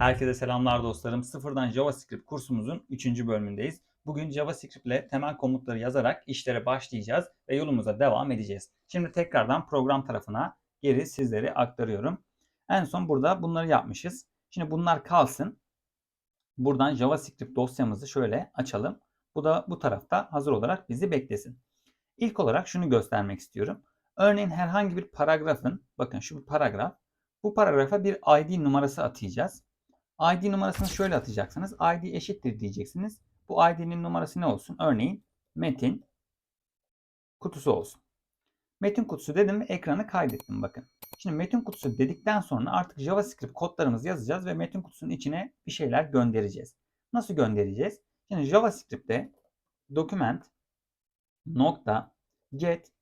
Herkese selamlar dostlarım. Sıfırdan JavaScript kursumuzun 3. bölümündeyiz. Bugün JavaScript ile temel komutları yazarak işlere başlayacağız ve yolumuza devam edeceğiz. Şimdi tekrardan program tarafına geri sizlere aktarıyorum. En son burada bunları yapmışız. Şimdi bunlar kalsın. Buradan JavaScript dosyamızı şöyle açalım. Bu da bu tarafta hazır olarak bizi beklesin. İlk olarak şunu göstermek istiyorum. Örneğin herhangi bir paragrafın, bakın şu bir paragraf. Bu paragrafa bir ID numarası atayacağız. ID numarasını şöyle atacaksınız. ID eşittir diyeceksiniz. Bu ID'nin numarası ne olsun? Örneğin metin kutusu olsun. Metin kutusu dedim ve ekranı kaydettim bakın. Şimdi metin kutusu dedikten sonra artık JavaScript kodlarımızı yazacağız ve metin kutusunun içine bir şeyler göndereceğiz. Nasıl göndereceğiz? Şimdi JavaScript'te document nokta get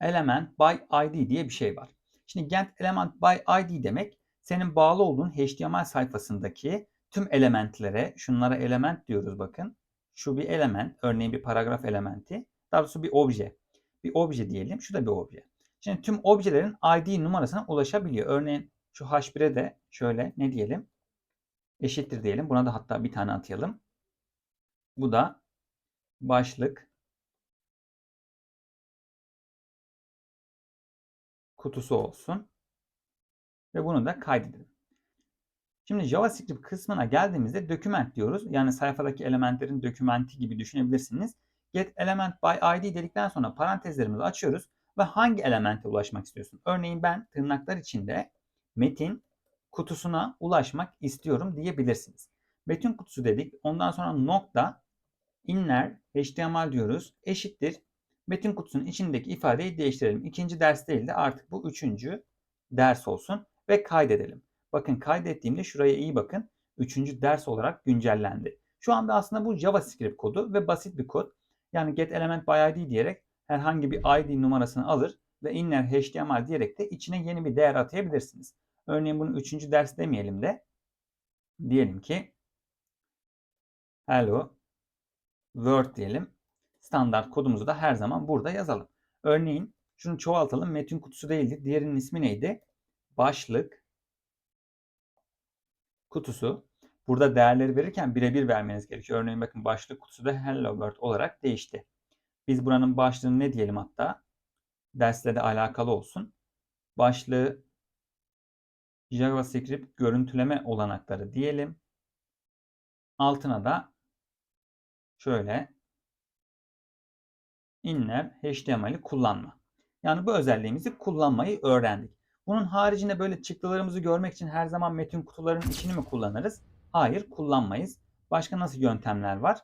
element by id diye bir şey var. Şimdi get element by id demek senin bağlı olduğun HTML sayfasındaki tüm elementlere, şunlara element diyoruz bakın. Şu bir element, örneğin bir paragraf elementi. Daha doğrusu bir obje. Bir obje diyelim, şu da bir obje. Şimdi tüm objelerin ID numarasına ulaşabiliyor. Örneğin şu H1'e de şöyle ne diyelim? Eşittir diyelim. Buna da hatta bir tane atayalım. Bu da başlık kutusu olsun. Ve bunu da kaydedelim. Şimdi JavaScript kısmına geldiğimizde document diyoruz. Yani sayfadaki elementlerin dokümenti gibi düşünebilirsiniz. Get element by id dedikten sonra parantezlerimizi açıyoruz ve hangi elemente ulaşmak istiyorsun? Örneğin ben tırnaklar içinde metin kutusuna ulaşmak istiyorum diyebilirsiniz. Metin kutusu dedik. Ondan sonra nokta inner html diyoruz. Eşittir. Metin kutusunun içindeki ifadeyi değiştirelim. İkinci ders değil de artık bu üçüncü ders olsun ve kaydedelim. Bakın kaydettiğimde şuraya iyi bakın. Üçüncü ders olarak güncellendi. Şu anda aslında bu JavaScript kodu ve basit bir kod. Yani get element by id diyerek herhangi bir id numarasını alır ve inner html diyerek de içine yeni bir değer atayabilirsiniz. Örneğin bunu üçüncü ders demeyelim de diyelim ki hello word diyelim. Standart kodumuzu da her zaman burada yazalım. Örneğin şunu çoğaltalım. Metin kutusu değildi. Diğerinin ismi neydi? Başlık kutusu. Burada değerleri verirken birebir vermeniz gerekiyor. Örneğin bakın başlık kutusu da Hello World olarak değişti. Biz buranın başlığını ne diyelim hatta? Dersle de alakalı olsun. Başlığı JavaScript görüntüleme olanakları diyelim. Altına da şöyle inner HTML'i kullanma. Yani bu özelliğimizi kullanmayı öğrendik. Bunun haricinde böyle çıktılarımızı görmek için her zaman metin kutularının içini mi kullanırız? Hayır kullanmayız. Başka nasıl yöntemler var?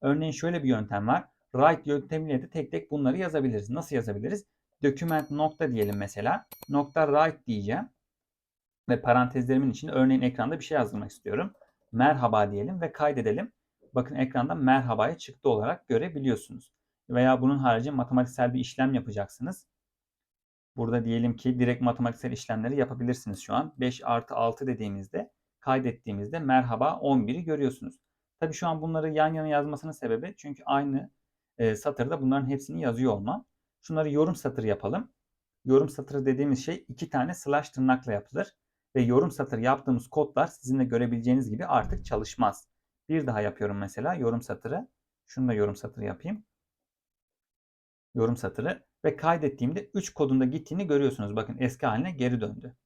Örneğin şöyle bir yöntem var. Write yöntemiyle de tek tek bunları yazabiliriz. Nasıl yazabiliriz? Document nokta diyelim mesela. Nokta write diyeceğim. Ve parantezlerimin içinde örneğin ekranda bir şey yazdırmak istiyorum. Merhaba diyelim ve kaydedelim. Bakın ekranda merhabayı çıktı olarak görebiliyorsunuz. Veya bunun harici matematiksel bir işlem yapacaksınız. Burada diyelim ki direkt matematiksel işlemleri yapabilirsiniz şu an. 5 artı 6 dediğimizde kaydettiğimizde merhaba 11'i görüyorsunuz. Tabi şu an bunları yan yana yazmasının sebebi çünkü aynı e, satırda bunların hepsini yazıyor olmam. Şunları yorum satırı yapalım. Yorum satırı dediğimiz şey iki tane slash tırnakla yapılır. Ve yorum satır yaptığımız kodlar sizin de görebileceğiniz gibi artık çalışmaz. Bir daha yapıyorum mesela yorum satırı. Şunu da yorum satırı yapayım. Yorum satırı ve kaydettiğimde 3 kodunda gittiğini görüyorsunuz. Bakın eski haline geri döndü.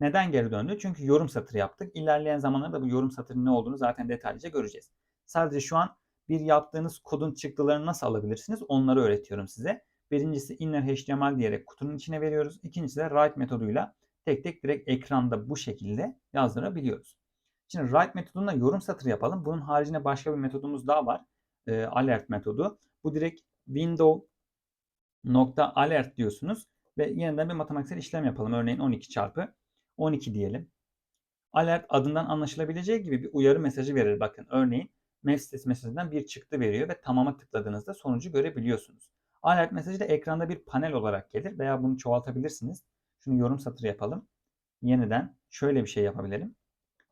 Neden geri döndü? Çünkü yorum satırı yaptık. İlerleyen zamanlarda bu yorum satırının ne olduğunu zaten detaylıca göreceğiz. Sadece şu an bir yaptığınız kodun çıktılarını nasıl alabilirsiniz onları öğretiyorum size. Birincisi inner html diyerek kutunun içine veriyoruz. İkincisi de write metoduyla tek tek direkt ekranda bu şekilde yazdırabiliyoruz. Şimdi write metodunda yorum satırı yapalım. Bunun haricinde başka bir metodumuz daha var. E, alert metodu. Bu direkt window nokta alert diyorsunuz ve yeniden bir matematiksel işlem yapalım. Örneğin 12 çarpı 12 diyelim. Alert adından anlaşılabileceği gibi bir uyarı mesajı verir. Bakın örneğin sitesi mesajından bir çıktı veriyor ve tamama tıkladığınızda sonucu görebiliyorsunuz. Alert mesajı da ekranda bir panel olarak gelir veya bunu çoğaltabilirsiniz. Şunu yorum satırı yapalım. Yeniden şöyle bir şey yapabilirim.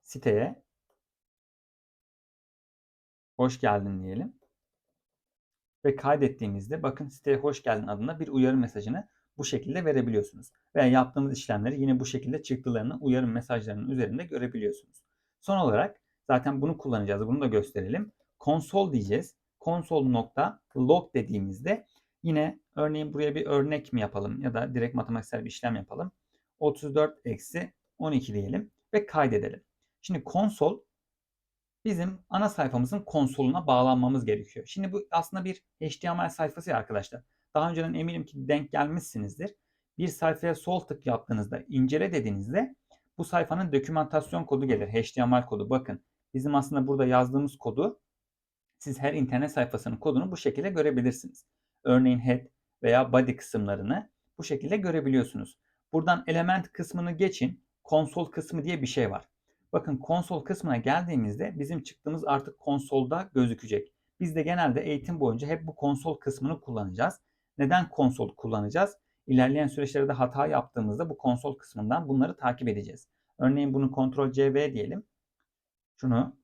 Siteye hoş geldin diyelim ve kaydettiğimizde bakın siteye hoş geldin adına bir uyarı mesajını bu şekilde verebiliyorsunuz. Veya yaptığımız işlemleri yine bu şekilde çıktılarını uyarı mesajlarının üzerinde görebiliyorsunuz. Son olarak zaten bunu kullanacağız. Bunu da gösterelim. Konsol diyeceğiz. Konsol.log dediğimizde yine örneğin buraya bir örnek mi yapalım ya da direkt matematiksel bir işlem yapalım. 34 eksi 12 diyelim ve kaydedelim. Şimdi konsol bizim ana sayfamızın konsoluna bağlanmamız gerekiyor. Şimdi bu aslında bir HTML sayfası ya arkadaşlar. Daha önceden eminim ki denk gelmişsinizdir. Bir sayfaya sol tık yaptığınızda incele dediğinizde bu sayfanın dokümantasyon kodu gelir. HTML kodu. Bakın bizim aslında burada yazdığımız kodu siz her internet sayfasının kodunu bu şekilde görebilirsiniz. Örneğin head veya body kısımlarını bu şekilde görebiliyorsunuz. Buradan element kısmını geçin. Konsol kısmı diye bir şey var. Bakın konsol kısmına geldiğimizde bizim çıktığımız artık konsolda gözükecek. Biz de genelde eğitim boyunca hep bu konsol kısmını kullanacağız. Neden konsol kullanacağız? İlerleyen süreçlerde hata yaptığımızda bu konsol kısmından bunları takip edeceğiz. Örneğin bunu Ctrl C V diyelim. Şunu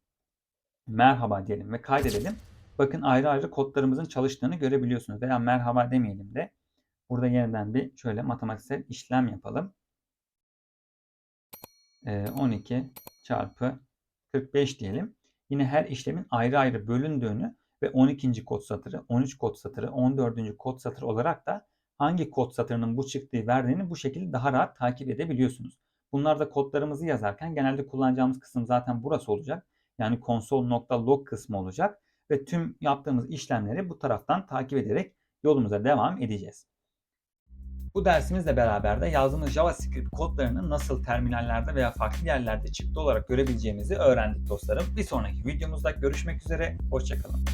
merhaba diyelim ve kaydedelim. Bakın ayrı ayrı kodlarımızın çalıştığını görebiliyorsunuz. Veya merhaba demeyelim de burada yeniden bir şöyle matematiksel işlem yapalım. 12 çarpı 45 diyelim. Yine her işlemin ayrı ayrı bölündüğünü ve 12. kod satırı, 13 kod satırı, 14. kod satırı olarak da hangi kod satırının bu çıktığı verdiğini bu şekilde daha rahat takip edebiliyorsunuz. Bunlarda kodlarımızı yazarken genelde kullanacağımız kısım zaten burası olacak. Yani console.log kısmı olacak ve tüm yaptığımız işlemleri bu taraftan takip ederek yolumuza devam edeceğiz. Bu dersimizle beraber de yazdığımız JavaScript kodlarını nasıl terminallerde veya farklı yerlerde çıktı olarak görebileceğimizi öğrendik dostlarım. Bir sonraki videomuzda görüşmek üzere, hoşçakalın.